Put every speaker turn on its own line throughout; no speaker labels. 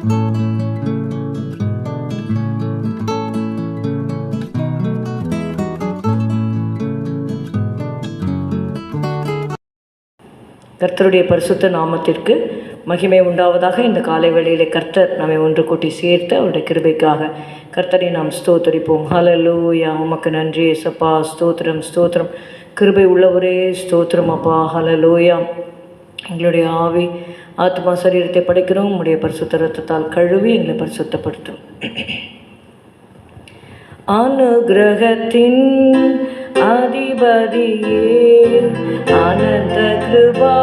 கர்த்தருடைய பரிசுத்த நாமத்திற்கு மகிமை உண்டாவதாக இந்த காலை வேளையிலே கர்த்தர் நம்மை ஒன்று கூட்டி சேர்த்து அவருடைய கிருபைக்காக கர்த்தரை நாம் ஸ்தோத்தரிப்போம். ஹலலூயா உமக்கு நன்றி. சப்பா ஸ்தோத்திரம் ஸ்தோத்திரம். கிருபை உள்ளவரே ஸ்தோத்திரம் அப்பா. ஹலலூயா எங்களுடைய ஆவி ஆத்மா சரீரத்தை படைக்கிறோம். உங்களுடைய பரிசுத்த ரத்தத்தால் கழுவி எங்களை பரிசுத்தப்படுத்தும். அனுகிரகத்தின் அதிபதியே அனந்த கிருபா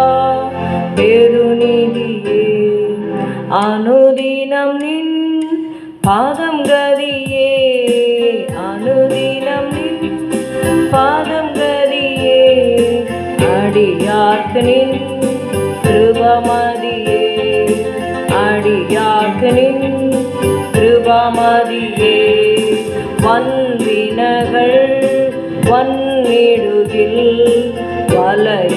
பெருநிதியே. அனுதினம் நின் பாதம் கதியே அனுதினம் நின் பாதம் கதியே. அடியார்க்கு நின் கிருபமதியே. அடியார்க்கு கிருபமதியே. வன்வினகள் வன்னிடுதில் வலயுகையில்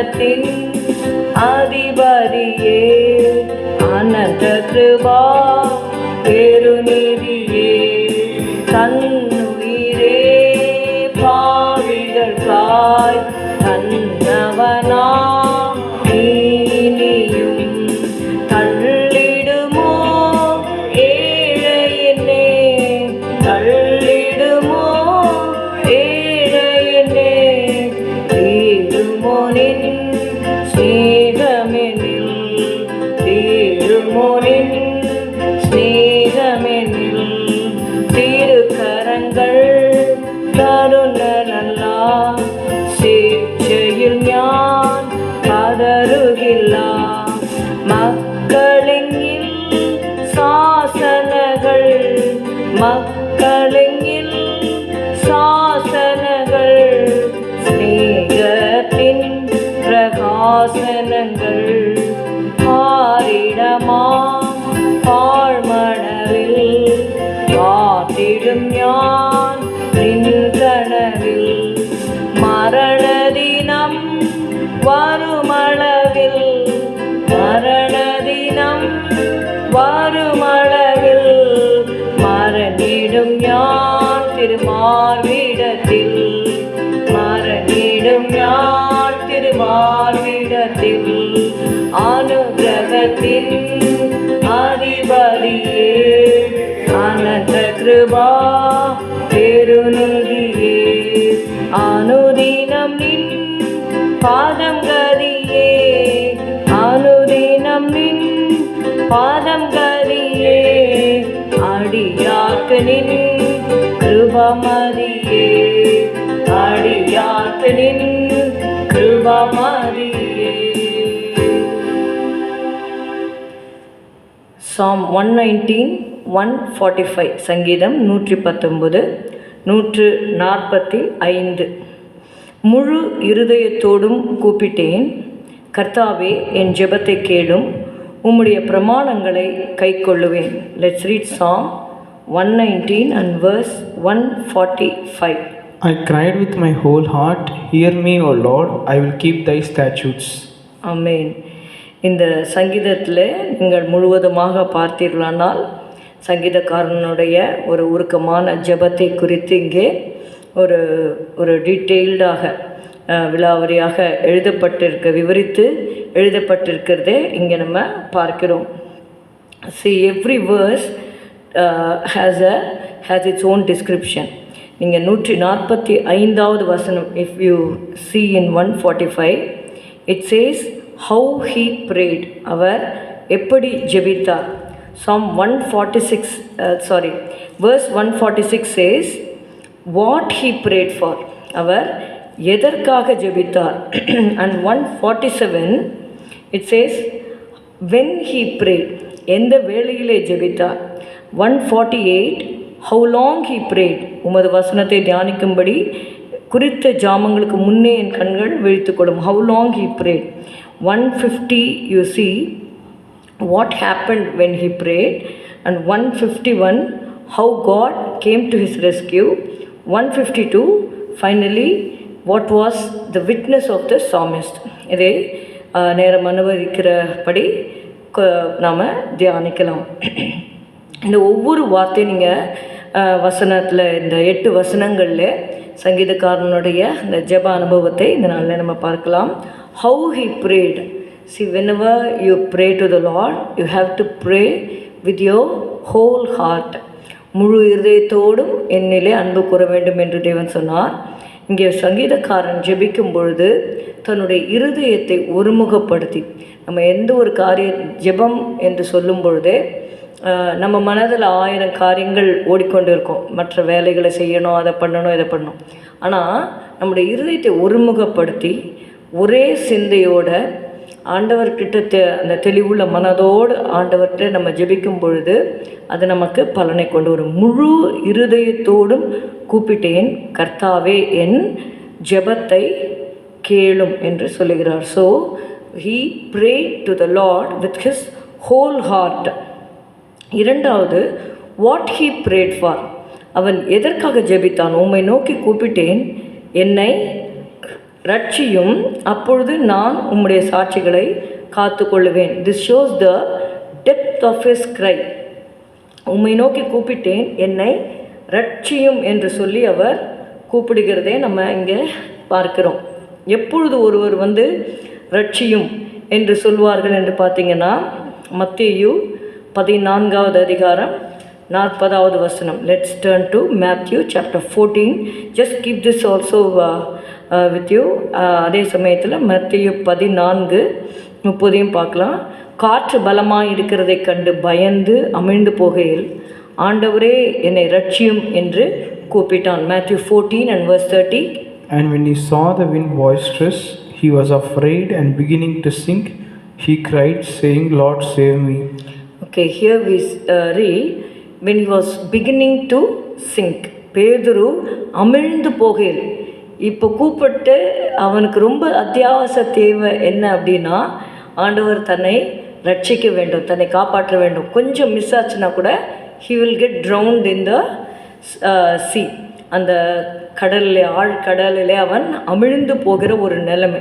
அனுகிரகத்தின் அதிபதியே. அனந்த கிருபா மரண தினம் வருமளவில் பாதம் கதியே அனுதினம் நின் பாதம் கதியே அடியாக்கு நின் கிருபமதியே அடியாக்கு நின் கிருபமதியே psalm one nineteen one forty five சங்கீதம் நூற்றி பத்தொம்பது நூற்று நாற்பத்தி ஐந்து. முழு இருதயத்தோடும் கூப்பிட்டேன். கர்த்தாவே என் ஜெபத்தை கேளும். உம்முடைய பிரமாணங்களை கைக்கொள்ளுவேன். Let's read psalm one nineteen and verse one forty five
I cried with my whole heart, Hear me, O Lord, I will keep thy statutes.
Amen இந்த சங்கீதத்தில் நீங்கள் முழுவதுமாக பார்த்தீர்களானால் சங்கீதக்காரனுடைய ஒரு உருக்கமான ஜெபத்தை குறித்து இங்கே ஒரு ஒரு டீட்டெயில்டாக விலாவரியாக எழுதப்பட்டிருக்க விவரித்து எழுதப்பட்டிருக்கிறதே இங்கே நம்ம பார்க்கிறோம். See every verse has a has its own description நீங்கள் நூற்றி நாற்பத்தி ஐந்தாவது வசனம் if you see in one forty five it says how he prayed அவர் எப்படி ஜெபித்தார்? Psalm one forty six sorry verse one forty six says what he prayed for அவர் எதற்காக ஜெபித்தார்? And one forty seven it says when he prayed எந்த வேளையிலே ஜெபித்தார்? One forty eight how long he prayed? உமது வசனத்தை தியானிக்கும்படி குறித்த ஜாமங்களுக்கு முன்னே என் கண்கள் விழித்துக்கொள்ளும் how long he prayed? One fifty you see what happened when he prayed? And 151 how god came to his rescue? One fifty two finally what was the witness of the psalmist இதை நேரம் அனுபவிக்கிறபடி நாம் தியானிக்கலாம் இந்த ஒவ்வொரு வார்த்தையும் நீங்கள் வசனத்தில் இந்த எட்டு வசனங்களில் சங்கீதக்காரனுடைய இந்த ஜப அனுபவத்தை இந்த நாளில் நம்ம பார்க்கலாம் how he prayed see whenever you pray to the lord you have to pray with your whole heart முழு இருதயத்தோடும் என்னிலே அன்பு கூற வேண்டும் என்று தேவன் சொன்னார். இங்கே சங்கீதக்காரன் ஜெபிக்கும் பொழுது தன்னுடைய இருதயத்தை ஒருமுகப்படுத்தி நம்ம எந்த ஒரு காரிய ஜெபம் என்று சொல்லும் பொழுதே நம்ம மனதில் ஆயிரம் காரியங்கள் ஓடிக்கொண்டு இருக்கும். மற்ற வேலைகளை செய்யணும் அதை பண்ணணும் இதை பண்ணணும். ஆனால் நம்முடைய இருதயத்தை ஒருமுகப்படுத்தி ஒரே சிந்தையோட ஆண்டவர்கிட்ட தெ அந்த தெளிவுள்ள மனதோடு ஆண்டவர்கிட்ட நம்ம ஜெபிக்கும் பொழுது அது நமக்கு பலனை கொண்டு வரும். முழு இருதயத்தோடும் கூப்பிட்டேன் கர்த்தாவே என் ஜெபத்தை கேளும் என்று சொல்லுகிறார். So he pray to the lord with his whole heart இரண்டாவது வாட் ஹீ ப்ரேட் ஃபார் அவன் எதற்காக ஜெபித்தான்? உம்மை நோக்கி கூப்பிட்டேன் என்னை ரட்சியும் அப்பொழுது நான் உம்முடைய சாட்சிகளை காத்துக்கொள்ளுவேன். This shows the depth of his cry உம்மை நோக்கி கூப்பிட்டேன் என்னை ரட்சியும் என்று சொல்லி அவர் கூப்பிடுகிறதே நம்ம இங்கே பார்க்கிறோம். எப்பொழுது ஒருவர் வந்து ரட்சியும் என்று சொல்வார்கள் என்று பார்த்தீங்கன்னா மத்தியு பதினான்காவது அதிகாரம் நாற்பதாவது வசனம் let's turn to Matthew chapter fourteen just keep this also with you அதே சமயத்தில் மத்திய பதினான்கு முப்பதையும் பார்க்கலாம். காற்று பலமாக இருக்கிறதைக் கண்டு பயந்து அமிழ்ந்து போகையில் ஆண்டவரே என்னை ரட்சியும் என்று கூப்பிட்டான். Matthew fourteen and verse thirty
And when he saw the wind boisterous, he was afraid and beginning to sink, he cried, saying, Lord, save me.
Okay, here we uh, read when was beginning to sink பேதுரு அமிழ்ந்து போகையில். இப்போ கூப்பிட்டு அவனுக்கு ரொம்ப அத்தியாவசிய தேவை என்ன அப்படின்னா ஆண்டவர் தன்னை ரட்சிக்க வேண்டும் தன்னை காப்பாற்ற வேண்டும். கொஞ்சம் மிஸ் ஆச்சுன்னா கூட he will get drowned in the sea அந்த கடலிலே ஆழ்கடலிலே அவன் அமிழ்ந்து போகிற ஒரு நிலைமை.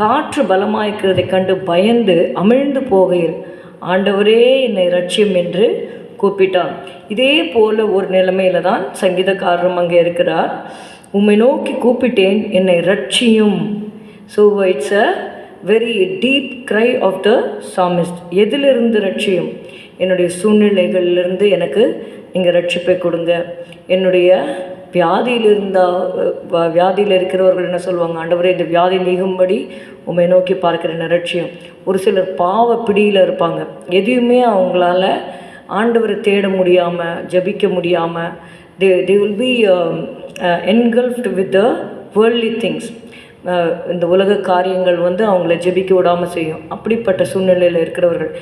காற்று பலமாயிருக்கிறதை கண்டு பயந்து அமிழ்ந்து போகையில் ஆண்டவரே என்னை ரட்சியம் என்று கூப்பிட்டான். இதே போல ஒரு நிலைமையில தான் சங்கீதக்காரரும் அங்கே இருக்கிறார். உம்மை நோக்கி கூப்பிட்டேன் என்னை ரட்சியும் so it's a very deep cry of the psalmist எதிலிருந்து ரட்சியும் என்னுடைய சூழ்நிலைகளிலிருந்து எனக்கு நீங்கள் ரட்சிப்பை கொடுங்க. என்னுடைய வியாதியில் இருந்தால் வியாதியில் இருக்கிறவர்கள் என்ன சொல்லுவாங்க? ஆண்டவரே இந்த வியாதி நீங்கும்படி உண்மை நோக்கி பார்க்குற ரட்சியம் ஒரு சிலர் பாவ பிடியில் இருப்பாங்க. எதையுமே அவங்களால ஆண்டவரை தேட முடியாமல் ஜபிக்க முடியாமல் they they will be engulfed with the worldly things இந்த உலக காரியங்கள் வந்து அவங்கள ஜெபிக்க விடாமல் செய்யும். அப்படிப்பட்ட சூழ்நிலையில் இருக்கிறவர்கள்.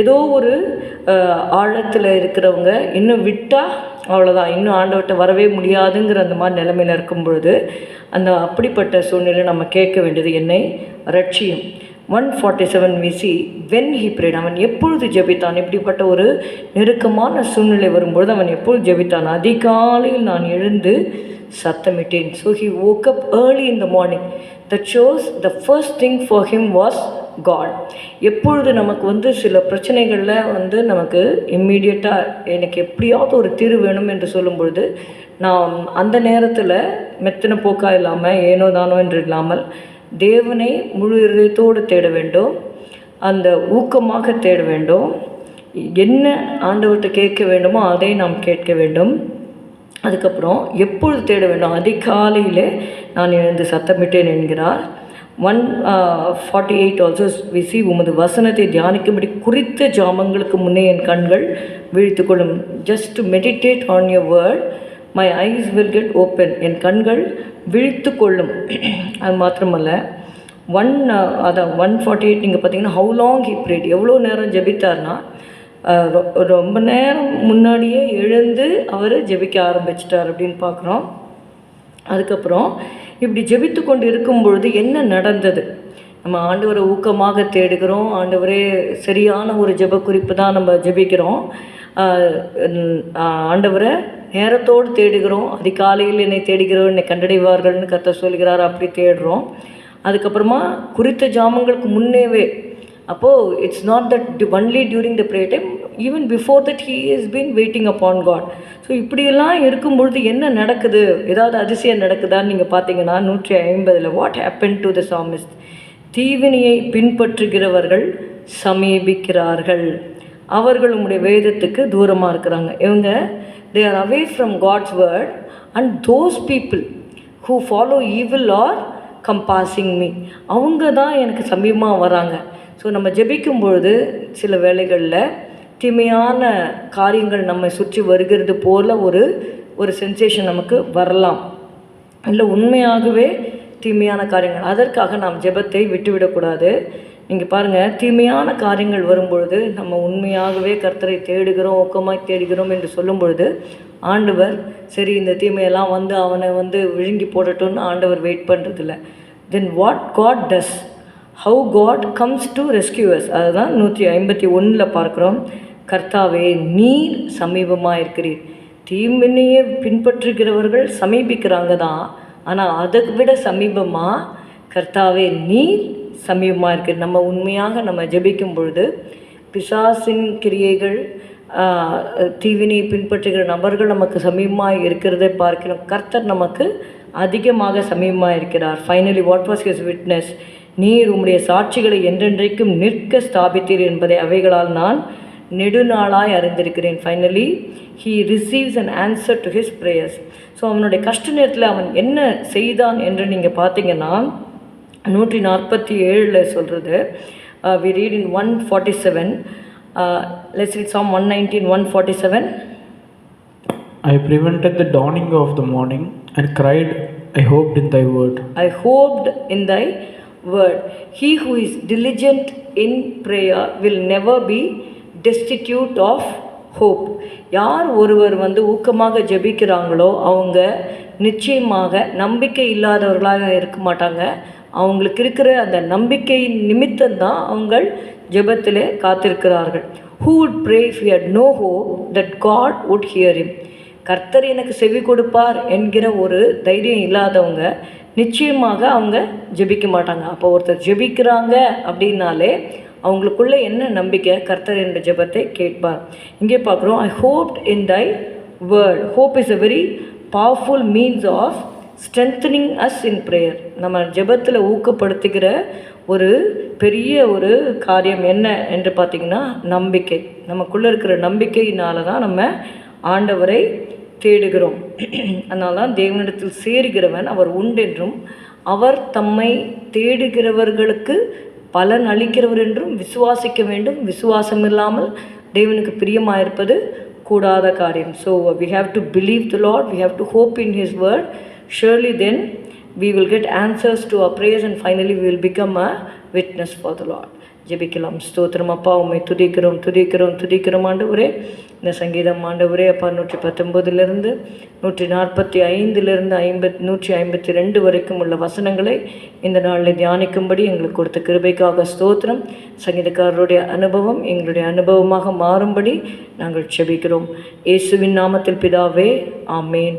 ஏதோ ஒரு uh, ஆழத்தில் இருக்கிறவங்க இன்னும் விட்டால் அவ்வளோதான் இன்னும் ஆண்டவர்கிட்ட வரவே முடியாதுங்கிற அந்த மாதிரி நிலைமையில் இருக்கும் பொழுது அந்த அப்படிப்பட்ட சூழ்நிலை நம்ம கேட்க வேண்டியது என்னை ரட்சியும். One forty seven we see when he prayed அவன் எப்பொழுது ஜெபித்தான்? இப்படிப்பட்ட ஒரு நெருக்கமான சூழ்நிலை வரும்பொழுது அவன் எப்பொழுது ஜெபித்தான்? அதிகாலையில் நான் எழுந்து சத்தமிட்டேன். So he woke up early in the morning the shows the first thing for him was God எப்பொழுது நமக்கு வந்து சில பிரச்சனைகளில் வந்து நமக்கு இம்மீடியட்டாக எனக்கு எப்படியாவது ஒரு தீர்வு வேணும் என்று சொல்லும் பொழுது நாம் அந்த நேரத்தில் மெத்தனை போக்கா இல்லாமல் ஏனோ தானோ என்று இல்லாமல் தேவனை முழு இதயத்தோடு தேட வேண்டும். அந்த ஊக்கமாக தேட வேண்டும். என்ன ஆண்டவர்கிட்ட கேட்க வேண்டுமோ அதை நாம் கேட்க வேண்டும். அதுக்கப்புறம் எப்பொழுது தேட வேண்டும்? அதிகாலையிலே நான் எழுந்து சத்தமிட்டேன் என்கிறார். One forty eight also we see உமது வசனத்தை தியானிக்கும்படி குறித்த ஜாமங்களுக்கு முன்னே என் கண்கள் விழித்து கொள்ளும். Just meditate on your word my eyes will get open என் கண்கள் விழித்து கொள்ளும். அது மாத்திரமல்ல. ஒன் uh, அதான் ஒன் ஃபார்ட்டி எயிட் நீங்கள் பார்த்தீங்கன்னா ஹவு லாங் ஹி ப்ரேட் எவ்வளோ நேரம் ஜெபித்தார்னா uh, ரொ- ரொம்ப நேரம் முன்னாடியே எழுந்து அவர் ஜெபிக்க ஆரம்பிச்சிட்டார் அப்படின்னு பார்க்குறோம். அதுக்கப்புறம் இப்படி ஜெபித்து கொண்டு இருக்கும் பொழுது என்ன நடந்தது? நம்ம ஆண்டவரை ஊக்கமாக தேடுகிறோம். ஆண்டவரே சரியான ஒரு ஜெப குறிப்பு தான் நம்ம ஜெபிக்கிறோம். ஆண்டவரை நேரத்தோடு தேடுகிறோம். அதிகாலையில் என்னை தேடுகிறோம் என்னை கண்டடைவார்கள்னு கத்த சொல்கிறார். அப்படி தேடுறோம். அதுக்கப்புறமா குறித்த ஜாமங்களுக்கு முன்னேவே அப்போது it's not that only during the pray time even before that he is been waiting upon God so இப்படியெல்லாம் இருக்கும் பொழுது என்ன நடக்குது? ஏதாவது அதிசயம் நடக்குதான்னு நீங்கள் பார்த்தீங்கன்னா நூற்றி ஐம்பதில் what happen to the psalmist தீவினையை பின்பற்றுகிறவர்கள் சமீபிக்கிறார்கள். அவர்கள் உங்களுடைய வேதத்துக்கு தூரமாக இருக்கிறாங்க. இவங்க they are away from God's word and those people who follow evil are compassing me அவங்க தான் எனக்கு சமீபமாக வராங்க. ஸோ நம்ம ஜெபிக்கும் பொழுது சில வேளைகளில் தீமையான காரியங்கள் நம்மை சுற்றி வருகிறது போல ஒரு ஒரு சென்சேஷன் நமக்கு வரலாம். இல்லை உண்மையாகவே தீமையான காரியங்கள். அதற்காக நாம் ஜெபத்தை விட்டுவிடக்கூடாது. நீங்கள் பாருங்கள் தீமையான காரியங்கள் வரும்பொழுது நம்ம உண்மையாகவே கர்த்தரை தேடுகிறோம் ஒக்கமாக தேடுகிறோம் என்று சொல்லும் பொழுது ஆண்டவர் சரி இந்த தீமையெல்லாம் வந்து அவனை வந்து விழுங்கி போடட்டும்னு ஆண்டவர் வெயிட் பண்ணுறதில்ல then what God does how God comes to rescuers அதுதான் நூற்றி ஐம்பத்தி ஒன்றில் பார்க்குறோம். கர்த்தாவே நீர் சமீபமாக இருக்கிறீர். தீமினையை பின்பற்றுகிறவர்கள் சமீபிக்கிறாங்க தான் ஆனால் அதை விட சமீபமாக கர்த்தாவே நீர் சமீபமாக இருக்குது நம்ம உண்மையாக நம்ம ஜபிக்கும் பொழுது பிசாசின் கிரியைகள் ஆஹ், தீவினை பின்பற்றுகிற நபர்கள் நமக்கு சமீபமாக இருக்கிறதை பார்க்கிறோம். கர்த்தர் நமக்கு அதிகமாக சமீபமாக இருக்கிறார். Finally what was his witness நீர் உம்முடைய சாட்சிகளை என்றென்றைக்கும் நிற்க ஸ்தாபித்தீர் என்பதை அவைகளால் நான் நெடுநாளாய் அறிந்திருக்கிறேன். Finally he receives an answer to his prayers so அவனுடைய கஷ்ட நேரத்தில் அவன் என்ன செய்தான் என்று நீங்கள் பார்த்தீங்கன்னா நூற்றி நாற்பத்தி ஏழில் சொல்கிறது we read in one forty seven let's read psalm one nineteen one forty seven
I prevented the dawning of the morning and cried, I hoped in thy word.
I hoped in thy word. He who is diligent in prayer will never be destitute of hope. யார் ஒருவர் வந்து ஊக்கமாக ஜெபிக்கிறாங்களோ அவங்க நிச்சயமாக நம்பிக்கை இல்லாதவர்களாக இருக்க மாட்டாங்க அவங்களுக்கு இருக்கிற அந்த நம்பிக்கையின் நிமித்தம்தான் அவங்கள் ஜெபத்திலே காத்திருக்கிறார்கள். Who would pray if he had no hope that God would கர்த்தர் எனக்கு செவி கொடுப்பார் என்கிற ஒரு தைரியம் இல்லாதவங்க நிச்சயமாக அவங்க ஜெபிக்க மாட்டாங்க. அப்போ ஒருத்தர் ஜெபிக்கிறாங்க அப்படின்னாலே அவங்களுக்குள்ள என்ன நம்பிக்கை? கர்த்தர் என்ற ஜெபத்தை கேட்பார். இங்கே பார்க்குறோம் I hoped in thy word hope is a very powerful means of strengthening us in prayer நம்ம ஜெபத்தில் ஊக்கப்படுத்துகிற ஒரு பெரிய ஒரு காரியம் என்ன என்று பார்த்திங்கன்னா நம்பிக்கை. நமக்குள்ளே இருக்கிற நம்பிக்கையினால தான் நம்ம ஆண்டவரை தேடுகிறோம். அதனால தான் தேவனிடத்தில் சேருகிறவன் அவர் உண்டென்றும் அவர் தம்மை தேடுகிறவர்களுக்கு பலன் அளிக்கிறவர் என்றும் விசுவாசிக்க வேண்டும். விசுவாசம் இல்லாமல் தேவனுக்கு பிரியமாக இருப்பது கூடாத காரியம். So we have to believe the lord we have to hope in his word Surely then we will get answers to our prayers and finally we will become a witness for the Lord. ஜெபிக்கலாம். ஸ்தோத்திரம். அப்பா உண்மை துதிக்கிறோம் துதிக்கிறோம் துதிக்கிறோம். ஆண்டவரே இந்த சங்கீதம் ஆண்டவரே அப்பா நூற்றி பத்தொம்போதுலேருந்து நூற்றி நாற்பத்தி ஐந்துலேருந்து ஐம்பத் நூற்றி ஐம்பத்தி ரெண்டு வரைக்கும் உள்ள வசனங்களை இந்த நாளில் தியானிக்கும்படி எங்களுக்கு கொடுத்த கிருபைக்காக ஸ்தோத்திரம். சங்கீதக்காரருடைய அனுபவம் எங்களுடைய அனுபவமாக மாறும்படி நாங்கள் செபிக்கிறோம் இயேசுவின் நாமத்தில் பிதாவே ஆமேன்.